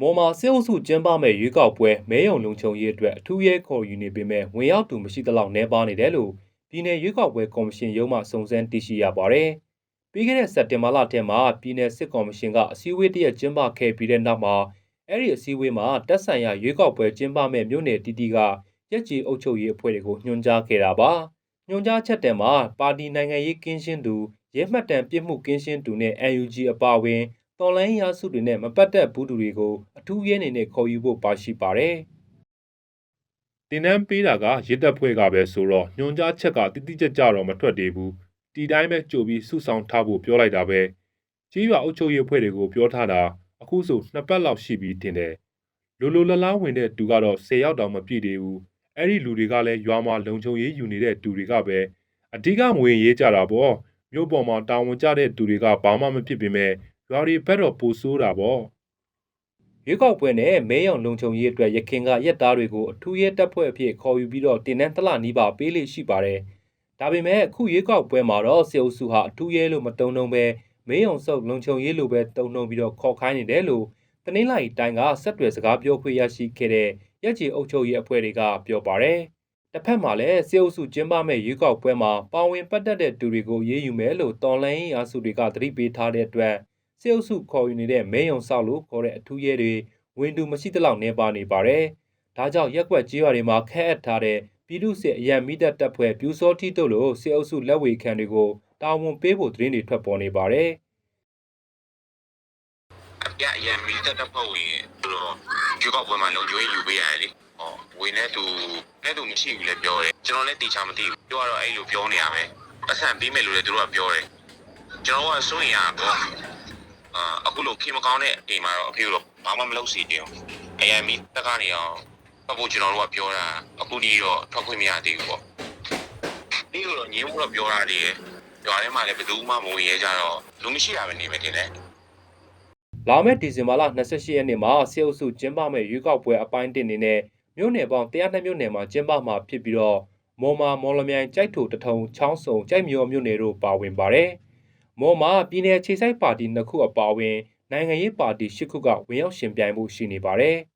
မော်မာစစ်အုပ်စုကျင်းပမဲ့ရွေးကောက်ပွဲမဲယုံလုံခြုံရေးအတွက်အထူးရဲခေါ်ယူနေပေမဲ့ဝင်ရောက်သူမရှိသလောက်နှဲပါနေတယ်လို့ပြည်내ရွေးကောက်ပွဲကော်မရှင်ရုံးမှစုံစမ်းသိရှိရပါတယ်။ပြီးခဲ့တဲ့စက်တင်ဘာလထဲမှာပြည်내စစ်ကော်မရှင်ကအစည်းအဝေးတရက်ကျင်းပခဲ့ပြီးတဲ့နောက်မှာအဲ့ဒီအစည်းအဝေးမှာတက်ဆိုင်ရာရွေးကောက်ပွဲကျင်းပမဲ့မြို့နယ်တီတီကရက်ကြီးအုပ်ချုပ်ရေးအဖွဲ့တွေကိုညွှန်ကြားခဲ့တာပါ။ညွှန်ကြားချက်တဲ့မှာပါတီနိုင်ငံရေးကင်းရှင်းသူရဲမှတ်တမ်းပြစ်မှုကင်းရှင်းသူနဲ့ NUG အပါအဝင် တော်လိုင်းရာစုတွေနဲ့မပတ်သက်ဘူးသူတွေကိုအထူးရဲအနေနဲ့ခေါ်ယူဖို့ပါရှိပါတယ်။တင်နန်းပေးတာကရစ်တက်ဖွဲ့ကပဲဆိုတော့ညွန်ကြားချက်ကတိတိကျကျတော့မထွက်သေးဘူး။ဒီတိုင်းပဲကြိုပြီးစုဆောင်ထားဖို့ပြောလိုက်တာပဲ။ကြီးရွာအုပ်ချုပ်ရေးအဖွဲ့တွေကိုပြောထားတာအခုဆိုနှစ်ပတ်လောက်ရှိပြီးတင်တယ်။လိုလိုလလားဝင်တဲ့တူကတော့10ရောက်တောင်မပြည့်သေးဘူး။အဲ့ဒီလူတွေကလည်းရွာမှာလုံခြုံရေးယူနေတဲ့တူတွေကပဲအဓိကမဝင်ရေးကြတာပေါ့။မြို့ပေါ်မှာတာဝန်ကျတဲ့တူတွေကဘာမှမဖြစ်ပေမဲ့ ရွာတွေဘက်တော့ပိုဆိုးတာပေါ့ရွေးကောက်ပွဲနဲ့မဲရောင်လုံခြုံရေးအတွက်ရခင်ကရက်သားတွေကိုအထူးရဲတပ်ဖွဲ့အဖြစ်ခေါ်ယူပြီးတော့တင်နန်းတလနီးပါပေးလိရှိပါတယ်ဒါပေမဲ့အခုရွေးကောက်ပွဲမှာတော့စေအုပ်စုဟာအထူးရဲလို့မတုံ့နှုံပဲမဲရောင်စုပ်လုံခြုံရေးလိုပဲတုံ့နှုံပြီးတော့ခေါ်ခိုင်းနေတယ်လို့တနင်္လာရီတိုင်းကဆက်တွယ်စကားပြောခွင့်ရရှိခဲ့တဲ့ရက်ကြီးအုပ်ချုပ်ရေးအဖွဲ့တွေကပြောပါတယ်တစ်ဖက်မှာလည်းစေအုပ်စုကျင်းပမဲ့ရွေးကောက်ပွဲမှာပါဝင်ပတ်သက်တဲ့သူတွေကိုရေးယူမယ်လို့တော်လိုင်းအားစုတွေကသတိပေးထားတဲ့အတွက် စေအုပ်စုခေါ်ယူနေတဲ့မဲယုံဆောက်လို့ခေါ်တဲ့အထူးရဲတွေဝင်တူမရှိသလောက်နေပါနေပါတယ်။ဒါကြောင့်ရက်ွက်ကြေးရွာတွေမှာခက်အပ်ထားတဲ့ပြည်သူ့စစ်အရန်မိတပ်တပ်ဖွဲ့ပြူစောတိတို့လိုစေအုပ်စုလက်ဝေခံတွေကိုတာဝန်ပေးဖို့သတင်းတွေထွက်ပေါ်နေပါတယ်ရရမီတက်တက်ဖွဲ့ဝင်ဆိုတော့ကျွေးကောက်ပွဲမှာလုံကျွေးယူပေးရတယ်လေဟောဝင်နေသူနဲ့သူမရှိဘူးလေပြောတယ်ကျွန်တော်လည်းတေချာမသိဘူးပြောတော့အဲ့လိုပြောနေရမယ်ပတ်စံပြီးမယ်လို့လည်းသူတို့ကပြောတယ်ကျွန်တော်ကစိုးရင်ရပေါ့ အာအခုလိုခေမကောင်းတဲ့အိမ်မှာတော့အဖေတို့ဘာမှမလုပ်စီတင်ဘူးအရမီတက်ကနေအောင်ပတ်ဖို့ကျွန်တော်တို့ကပြောတာအခုဒီတော့ထွက်ခွင့်မရသေးဘူးပေါ့ဒီလိုတော့ညင်းဖို့တော့ပြောတာတည်းရရွာထဲမှာလည်းဘယ်သူမှမဝင်ရဲကြတော့လူမရှိတာပဲနေမယ်တင်တယ်။လာမယ့်ဒီဇင်ဘာလ28ရက်နေ့မှာစေအုပ်စုကျင်းပမဲ့ရွေးကောက်ပွဲအပိုင်းတင်နေနဲ့မြို့နယ်ပေါင်း102မြို့နယ်မှာကျင်းပမှာဖြစ်ပြီးတော့မော်မာမော်လမြိုင်ကြိုက်ထိုတထုံချောင်းစုံကြိုက်မြော်မြို့နယ်တို့ပါဝင်ပါတယ်။ မော်မာပြည်내ခြေဆိုင်ပါတီနှစ်ခုအပါအဝင်နိုင်ငံရေးပါတီ၈ခုကဝင်ရောက်ရှင်ပြိုင်မှုရှိနေပါတယ်။